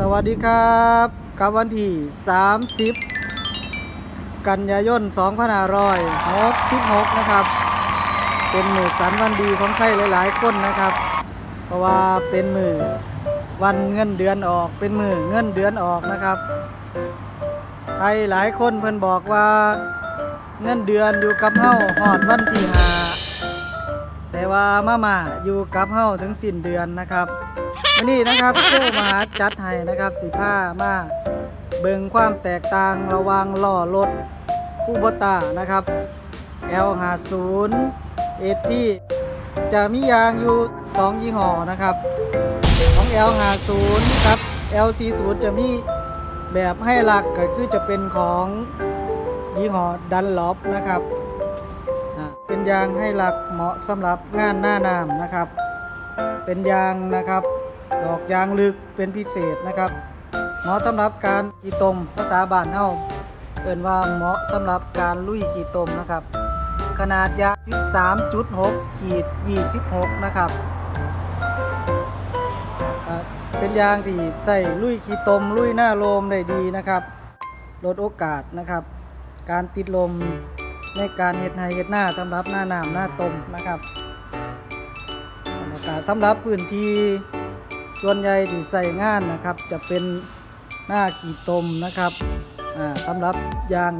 สวัสดีครับกับวันที่ 30 กันยายน2566 นะครับ เป็นมือสันวันดีของใครหลายๆคนนะครับ เพราะว่าเป็นมือวันเงินเดือนออกเป็นมือเงินเดือนออกนะครับใครหลายคนเพิ่นบอกว่าเงินเดือนอยู่กับเฮาหอดวันที่หาแต่ว่ามามาอยู่กับเฮาถึงสิ้นเดือนนะครับ วันนี้นะครับโซ่มาจัดให้นะครับสีผ้ามาเบิ่งความแตกต่างระว่างล้อรถคูโบตานะครับ L50 เอที่จะมียางอยู่ 2 ยี่ห้อนะครับ ของ L50 ครับ L40 จะมีแบบให้หลักก็คือจะเป็นของยี่ห้อดันล็อปนะครับ เป็นยางให้หลักเหมาะสำหรับงานหน้าน้ำนะครับ เป็นยางนะครับ ดอกยางลึกเป็นพิเศษนะครับ เหมาะสำหรับการขีตมภาษาบ้านเฮาเอิ้นว่าเหมาะสำหรับการลุยขีตมนะครับ ขนาดยาง 13.6ขีด26 นะครับ เป็นยางที่ใส่ลุยขีตม ลุยหน้าโลมได้ดีนะครับ ลดโอกาสนะครับ การติดลมในการเห็ดไฮเห็ดหน้าสำหรับหน้าน้ำหน้าตมนะครับสำหรับพื้นที่ ส่วนใหญ่ที่ใส่งานนะครับจะเป็นหน้าขี่ตมนะครับสำหรับยาง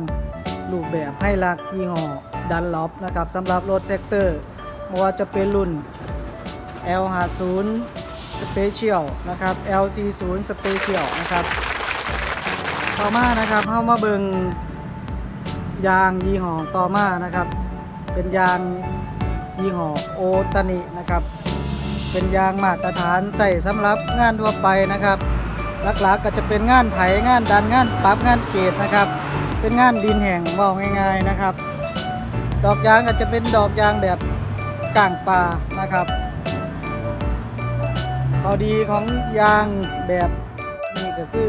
รูปแบบให้ลักยี่ห้อดันล็อปนะครับสำหรับรถแท็กเตอร์ไม่ว่าจะเป็นรุ่น L50 Special นะครับ L40 Special นะครับต่อมานะครับเข้ามาเบิงยางยี่ห้อต่อมานะครับ เป็นยางยี่ห้อโอตานินะครับ เป็นยางมาตรฐานใส่สำหรับงานทั่วไปนะครับ หลักๆก็จะเป็นงานไถงานดันงานปรั๊บงานเกตนะครับ เป็นงานดินแห่งว่าง่ายๆนะครับ ดอกยางก็จะเป็นดอกยางแบบก่างปลานะครับข้อดีของยางแบบนี้ก็คือ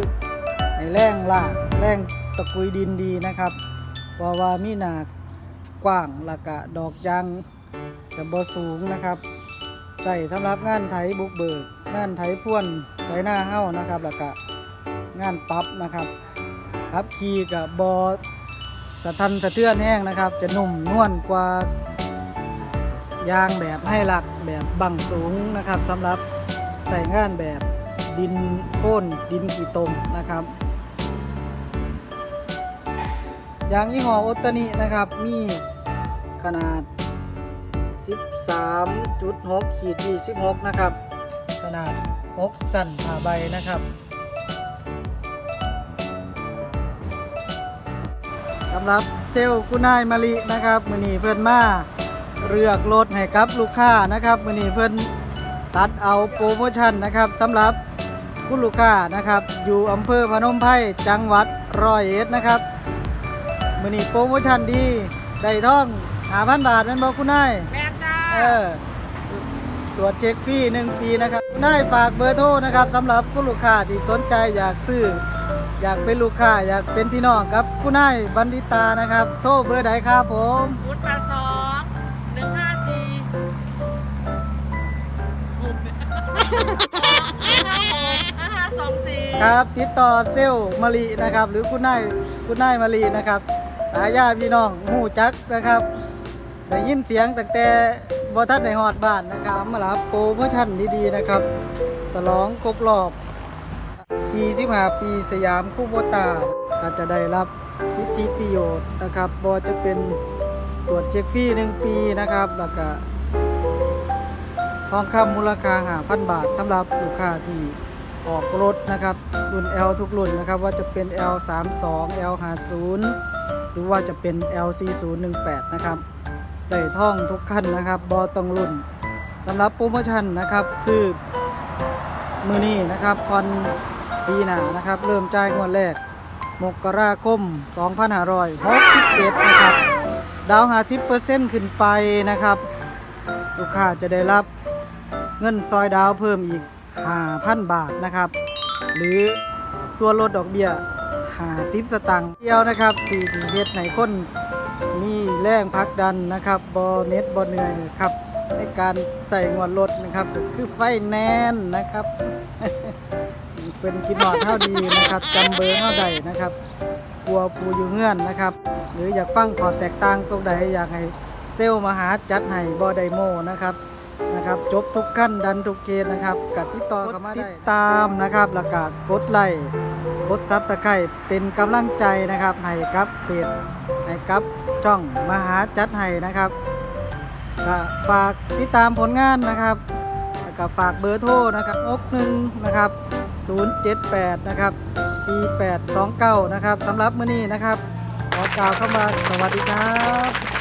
ในแรงลากแรงตะกุยดินดีนะครับเพราะว่ามีหนากว้างละกะดอกยางจะบ่สูงนะครับ ใส่สำหรับงานไถบุกเบิก งานไถพ่วนไถหน้าเฮ้านะครับ แล้วก็งานปั๊บนะครับ ครับขี่กับบอสะทันสะเทือนแห้งนะครับ จะนุ่มนวลกว่ายางแบบให้หลักแบบบังสูงนะครับสำหรับใส่งานแบบดินโค่นดินกี่ตมนะครับยางยี่ห้อโอตานินะครับ มีขนาด 13.6ขีด26 นะครับ ขนาด 6 สั่นผ่าใบนะครับสำหรับเซลล์คุนายมารินะครับมือนีเพิ่อนมาเลือกรถให้กับลูกค้านะครับมือนีเพิ่อนตัดเอาโปรโมชั่นนะครับสำหรับคุณลูกค้านะครับ อยู่อำเภอพนมไพรจังหวัดร้อยเอ็ดนะครับมือนีโปรโมชั่นดีได้ท่องหาพันบาทแม่นบอกคุณนายแม่จ้า เออตรวจเช็คฟรีหนึ่งปีนะครับคุณนายฝากเบอร์โทรนะครับสำหรับคุณลูกค้าที่สนใจอยากซื้อ อยากเป็นลูกค้าอยากเป็นพี่น้องกับคุณนายบัณฑิตานะครับ โทรเบอร์ใดครับผมศูนย์แปดสองหนึ่งห้าสี่ห้าห้าสองสี่ครับ ติดต่อเซลล์มารีนะครับ หรือคุณนายคุณนายมารีนะครับสายญาพี่น้องหูจักนะครับได้ยินเสียงตั้งแต่ บอทัดในหอดบ้านนะครับมารับโปรโมชั่นดีๆนะครับสลองครบรอบ 45 ปีสยามคู่โบตาก็จะได้รับสิทธิประโยชน์นะครับบอจะเป็นตรวจเช็คฟรี1ปีนะครับแล้วก็ทองคำมูลค่า5,000บาทสำหรับลูกค้าที่ออกรถนะครับรุ่น L ทุกรุ่นนะครับว่าจะเป็น L32 L50 หรือว่าจะเป็น L4018 นะครับ ได้ท่องทุกขั้นนะครับบอต้องรุ่นสำหรับโปรโมชั่นนะครับคือมือนี้นะครับคอนปีหนานะครับ เริ่มจ่ายงวดแรก มกราคม2567นะครับ ดาวหา10%ขึ้นไปนะครับ ลูกค้าจะได้รับเงินซอยดาวเพิ่มอีก 5,000 บาทนะครับ หรือส่วนลดดอกเบี้ย50สตังค์เดียวนะครับที่ที่เฮ็ดในคน แรงพักดันนะครับบอเน็ตบอเหนื่อยครับ ในการใส่งวดรถนะครับคือไฟแนนนะครับ เป็นกินหอดเท่าดีนะครับจำเบอร์เท่าใดนะครับกลัวปูอยู่เงื่อนนะครับ หรืออยากฟังขอแตกต่างตรงใดอยากให้เซลมาหาจัดให้บอไดโมนะครับนะครับจบทุกขั้นดันทุกเกณฑ์นะครับกัติดต่อเข้ามาได้ติดตามนะครับแล้วก็กดไลค์ กดซับสไครต์เป็นกำลังใจนะครับให้กับเพจให้กับช่องมหาจัดให้นะครับฝากติดตามผลงานนะครับแล้วก็ฝากเบอร์โทรนะครับอกหนึ่งนะครับ 078 นะครับ 4829 นะครับสำหรับมื้อนี้นะครับขอกล่าวเข้ามาสวัสดีครับ